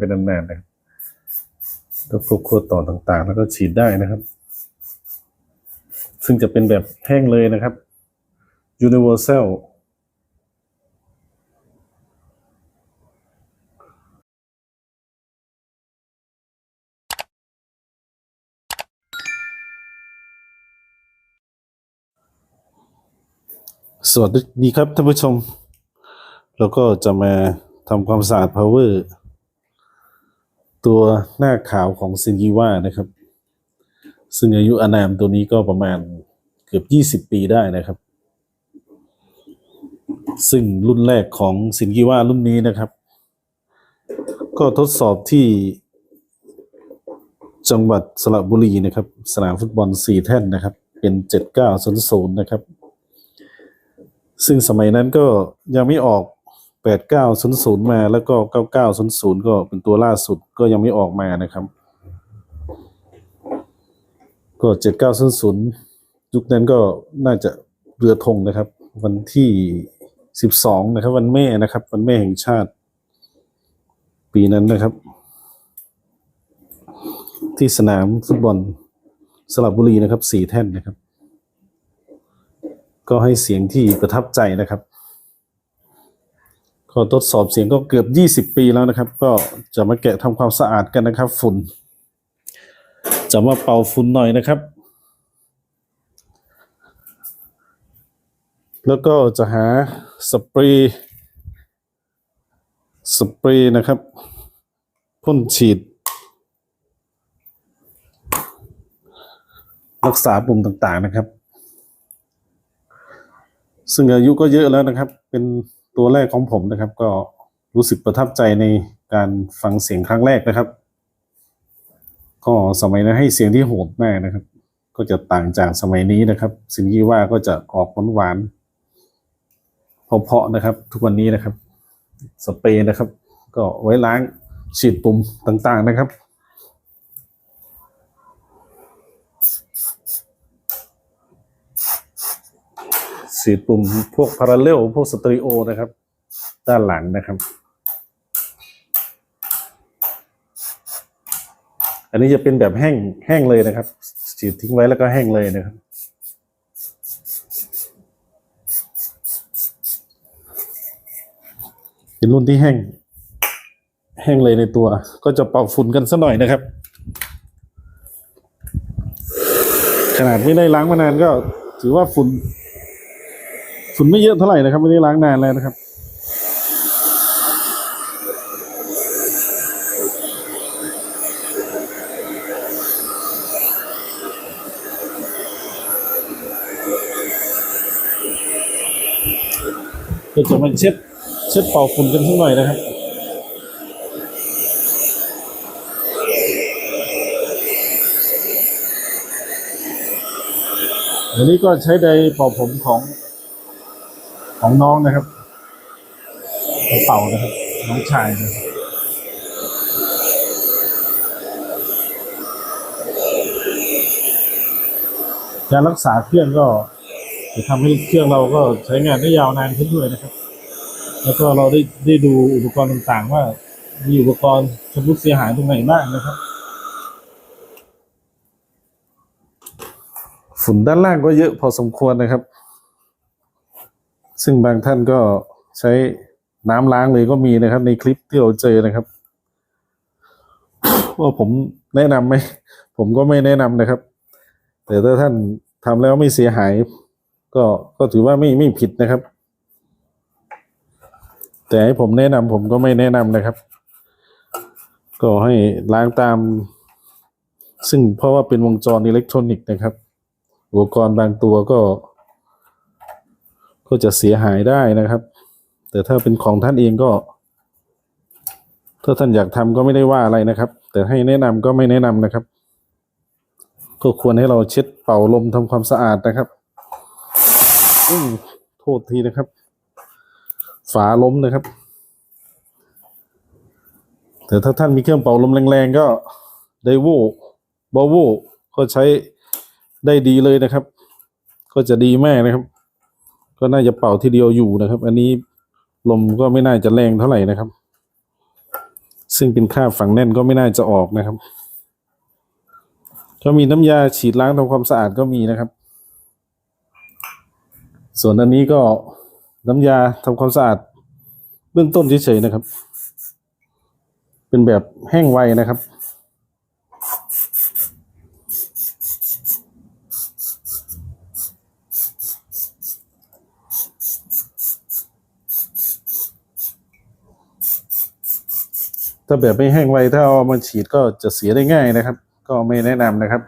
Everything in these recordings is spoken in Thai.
เป็นนานๆนะครับแล้วพวกขั้วต่อต่างๆ แล้วก็ฉีดได้นะครับ ซึ่งจะเป็นแบบแห้งเลยนะครับ universal สวัสดีครับท่านผู้ชม แล้วก็จะมาทำความสะอาด power ตัวหน้าขาวของซินยีว่านะครับ ซึ่งอายุอานามตัวนี้ก็ประมาณเกือบ20ปีได้นะครับ ซึ่งรุ่นแรกของซินยีว่ารุ่นนี้นะครับ ก็ทดสอบที่จังหวัดสระบุรีนะครับ สนามฟุตบอลสี่แท่นนะครับ เป็น7900นะครับ ซึ่งสมัยนั้นก็ยังไม่ออก 8900มาแล้วก็9900ก็เป็นตัวล่าสุดก็ยังไม่ออกมานะครับ ก็7900ยุคนั้นก็น่าจะเรือธงนะครับ วันที่12นะครับ วันแม่นะครับ วันแม่แห่งชาติ ปีนั้นนะครับ ที่สนามฟุตบอลสระบุรีนะครับสี่แท่นนะครับ ก็ให้เสียงที่ประทับใจนะครับ ก็ทดสอบเสียงก็เกือบยี่สิบปีแล้วนะครับ ก็จะมาแกะทำความสะอาดกันนะครับ ฝุ่น จะมาเป่าฝุ่นหน่อยนะครับ แล้วก็จะหาสเปรย์สเปรย์นะครับพ่นฉีด รักษาปุ่มต่างๆนะครับ ซึ่งอายุก็เยอะแล้วนะครับเป็น ตัวแรกของผมนะครับ ก็รู้สึกประทับใจในการฟังเสียงครั้งแรกนะครับ ก็สมัยนั้นให้เสียงที่โหดมากนะครับ ก็จะต่างจากสมัยนี้นะครับ สิ่งที่ว่าก็จะออกหวานๆเพาะๆนะครับ ทุกวันนี้นะครับ สเปรย์นะครับ ก็ไว้ล้างฉีดปุ่มต่างๆนะครับ สีปุ่มพวกพาราเลลพวกสเตอริโอนะครับ ด้านหลังนะครับ อันนี้จะเป็นแบบแห้งแห้งเลยนะครับฉีดทิ้งไว้แล้วก็แห้งเลยนะครับเป็นรุ่นที่แห้ง แห้งเลยในตัว ก็จะเป่าฝุ่นกันสักหน่อยนะครับ ขนาดไม่ได้ล้างมานานก็ถือว่าฝุ่น ฝุ่นไม่เยอะเท่าไหร่นะครับไม่ได้ล้างนานแล้วนะครับก็จะมาเช็ดเช็ดเป่าฝุ่นกันสักหน่อยนะครับอันนี้ก็ใช้ไดเป่าผมของ ของน้องนะครับเป่านะครับ น้องชายนะครับการรักษาเครื่องก็จะทำให้เครื่องเราก็ใช้งานได้ยาวนานขึ้นด้วยนะครับ แล้วก็เราได้ได้ดูอุปกรณ์ต่างๆ ว่ามีอุปกรณ์ชำรุดเสียหายตรงไหนบ้างนะครับ ฝุ่นด้านล่างก็เยอะพอสมควรนะครับ ซึ่งบางท่านก็ใช้น้ำล้างเลยก็มีนะครับ ในคลิปที่เราเจอนะครับว่าผมแนะนำไหมผมก็ไม่แนะนำนะครับ แต่ถ้าท่านทำแล้วไม่เสียหาย ก็ก็ถือว่าไม่ไม่ผิดนะครับ แต่ให้ผมแนะนำผมก็ไม่แนะนำนะครับ ก็ให้ล้างตาม ซึ่งเพราะว่าเป็นวงจรอิเล็กทรอนิกส์นะครับ อุปกรณ์บางตัวก็ ก็จะเสียหายได้นะครับ แต่ถ้าเป็นของท่านเองก็ ถ้าท่านอยากทำก็ไม่ได้ว่าอะไรนะครับ แต่ให้แนะนำก็ไม่แนะนำนะครับก็ควรให้เราเช็ดเป่าลมทำความสะอาดนะครับอืโทษทีนะครับ ฝาล้มนะครับ แต่ถ้าท่านมีเครื่องเป่าลมแรงๆก็ไดโวบอโวก็ใช้ได้ดีเลยนะครับ ก็จะดีมากนะครับ ก็น่าจะเป่าทีเดียวอยู่นะครับ อันนี้ลมก็ไม่น่าจะแรงเท่าไหร่นะครับ ซึ่งเป็นค่าฝังแน่นก็ไม่น่าจะออกนะครับ ก็มีน้ำยาฉีดล้างทำความสะอาดก็มีนะครับ ส่วนอันนี้ก็น้ำยาทำความสะอาดเบื้องต้นเฉยๆนะครับ เป็นแบบแห้งไวนะครับ ถ้าแบบไม่แห้งไวถ้าเอามาฉีดก็จะเสียได้ง่ายนะครับ ก็ไม่แนะนำนะครับ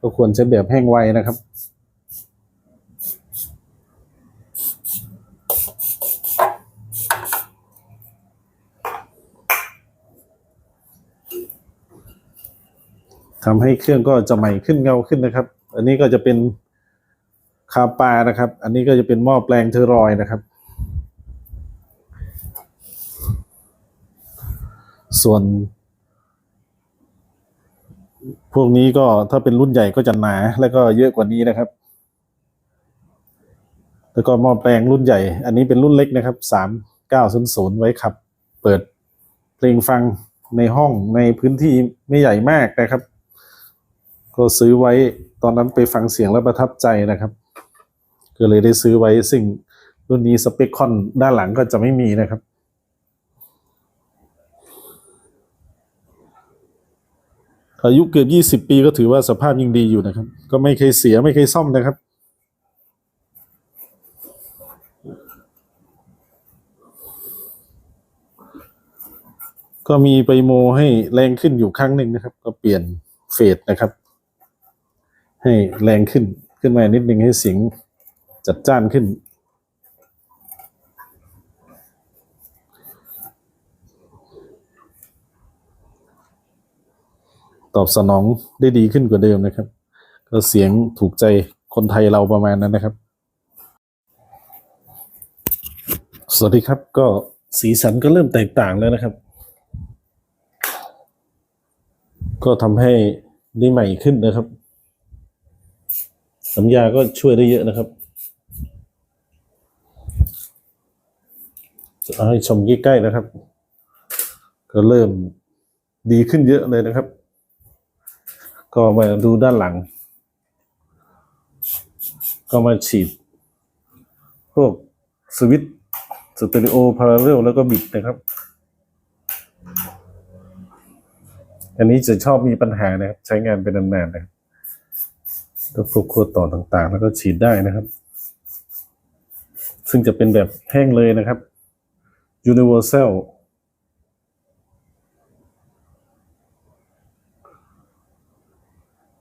ก็ควรใช้แบบแห้งไวนะครับทำให้เครื่องก็จะใหม่ขึ้นเงาขึ้นนะครับ อันนี้ก็จะเป็นคาปานะครับ อันนี้ก็จะเป็นหม้อแปลงเทอรอยนะครับ ส่วน พวกนี้ก็ถ้าเป็นรุ่นใหญ่ก็จะหนา แล้วก็เยอะกว่านี้นะครับ แล้วก็หม้อแปลงรุ่นใหญ่ อันนี้เป็นรุ่นเล็กนะครับสามเก้าศูนย์ศูนย์ไว้ขับ เปิดเพลงฟังในห้องในพื้นที่ไม่ใหญ่มากนะครับ ก็ซื้อไว้ตอนนั้นไปฟังเสียงแล้วประทับใจนะครับ ก็เลยได้ซื้อไว้ซึ่งรุ่นนี้สเปคคอนด้านหลังก็จะไม่มีนะครับ อายุเกือบยี่สิบปีก็ถือว่าสภาพยังดีอยู่นะครับ ก็ไม่เคยเสียไม่เคยซ่อมนะครับ ก็มีไปโมให้แรงขึ้นอยู่ครั้งหนึ่งนะครับ ก็เปลี่ยนเฟสนะครับ ให้แรงขึ้นขึ้นมานิดนึงให้เสียงจัดจ้านขึ้น ตอบสนองได้ดีขึ้นกว่าเดิมนะครับ ก็เสียงถูกใจคนไทยเราประมาณนั้นนะครับ สวัสดีครับก็สีสันก็เริ่มแตกต่างแล้วนะครับ ก็ทำให้ได้ใหม่ขึ้นนะครับน้ำยาก็ช่วยได้เยอะนะครับให้ชมใกล้ๆนะครับ ก็เริ่มดีขึ้นเยอะเลยนะครับ ก็มาดูด้านหลัง ก็มาฉีด พวกสวิตสเตอริโอพาราเรลแล้วก็บิดนะครับ อันนี้จะชอบมีปัญหานะครับ ใช้งานเป็นนานๆนะครับแล้วพวกขั้วต่อต่างๆ แล้วก็ฉีดได้นะครับ ซึ่งจะเป็นแบบแห้งเลยนะครับ universal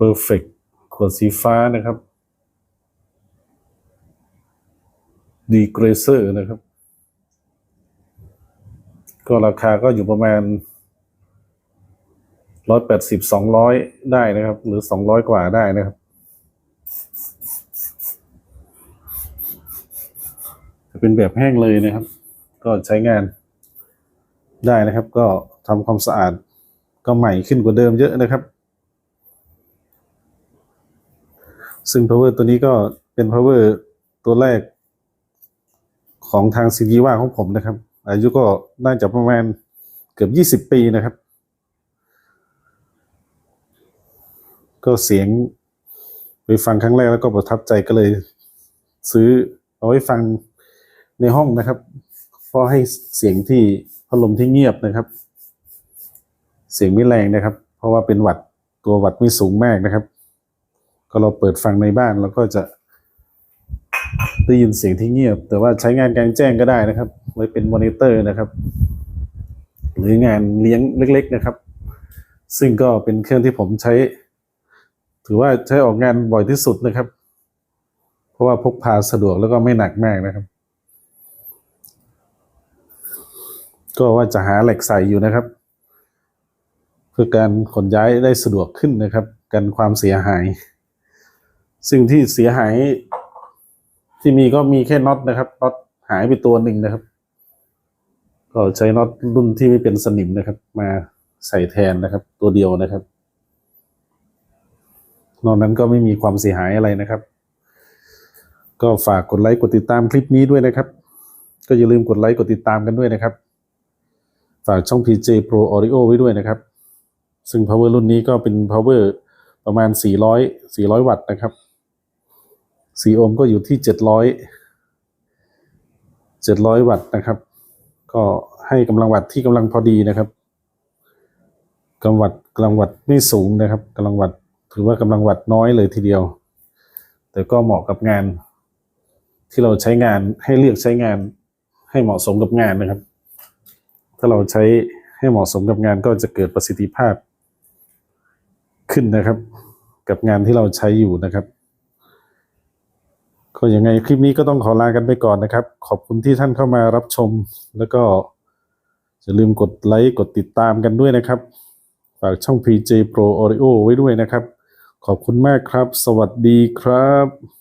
perfect ขวดสีฟ้านะครับ degreaser นะครับ ก็ราคาก็อยู่ประมาณร้อยแปดสิบสองร้อยได้นะครับ หรือสองร้อยกว่าได้นะครับ จะเป็นแบบแห้งเลยนะครับ ก็ใช้งานได้นะครับ ก็ทำความสะอาดก็ใหม่ขึ้นกว่าเดิมเยอะนะครับ ซึ่ง power ตัวนี้ก็เป็น power ตัวแรกของทางซีดีว่าของผมนะครับ อายุก็น่าจะประมาณเกือบยี่สิบปีนะครับ ก็เสียงไปฟังครั้งแรกแล้วก็ประทับใจก็เลยซื้อเอาไว้ฟังในห้องนะครับ เพราะให้เสียงที่พัดลมที่เงียบนะครับ เสียงไม่แรงนะครับ เพราะว่าเป็นวัดตัววัดไม่สูงมากนะครับ ก็เราเปิดฟังในบ้านเราก็จะได้ยินเสียงที่เงียบ แต่ว่าใช้งานกลางแจ้งก็ได้นะครับ ไว้เป็นมอนิเตอร์นะครับ หรืองานเลี้ยงเล็ก ๆ นะครับ ซึ่งก็เป็นเครื่องที่ผมใช้ ถือว่าใช้ออกงานบ่อยที่สุดนะครับ เพราะว่าพกพาสะดวกแล้วก็ไม่หนักมากนะครับ ก็ว่าจะหาเหล็กใส่อยู่นะครับ เพื่อการขนย้ายได้สะดวกขึ้นนะครับ กันความเสียหาย สิ่งที่เสียหาย ที่มีก็มีแค่น็อตนะครับน็อตหายไปตัวหนึ่งนะครับ ก็ใช้น็อตรุ่นที่ไม่เป็นสนิมนะครับ มาใส่แทนนะครับ ตัวเดียวนะครับ นอกนั้นก็ไม่มีความเสียหายอะไรนะครับ ก็ฝากกดไลค์กดติดตามคลิปนี้ด้วยนะครับ ก็อย่าลืมกดไลค์กดติดตามกันด้วยนะครับ ฝากช่อง PJ Pro Audio ไว้ด้วยนะครับ ซึ่ง power รุ่นนี้ก็เป็น power ประมาณ 400 400 วัตต์นะครับ 4 โอห์มก็อยู่ที่ 700 700 วัตต์นะครับ ก็ให้กำลังวัตต์ที่กำลังพอดีนะครับกำลังวัตต์กำลังวัตต์ไม่สูงนะครับกำลังวัตต์ถือว่ากำลังวัตต์น้อยเลยทีเดียว แต่ก็เหมาะกับงาน ที่เราใช้งานให้เลือกใช้งานให้เหมาะสมกับงานนะครับ ถ้าเราใช้ให้เหมาะสมกับงานก็จะเกิดประสิทธิภาพขึ้นนะครับ กับงานที่เราใช้อยู่นะครับ ก็ยังไงคลิปนี้ก็ต้องขอลากันไปก่อนนะครับ ขอบคุณที่ท่านเข้ามารับชม แล้วก็อย่าลืมกดไลค์กดติดตามกันด้วยนะครับ ฝากช่อง PJ Pro Audio ไว้ด้วยนะครับ ขอบคุณมากครับ สวัสดีครับ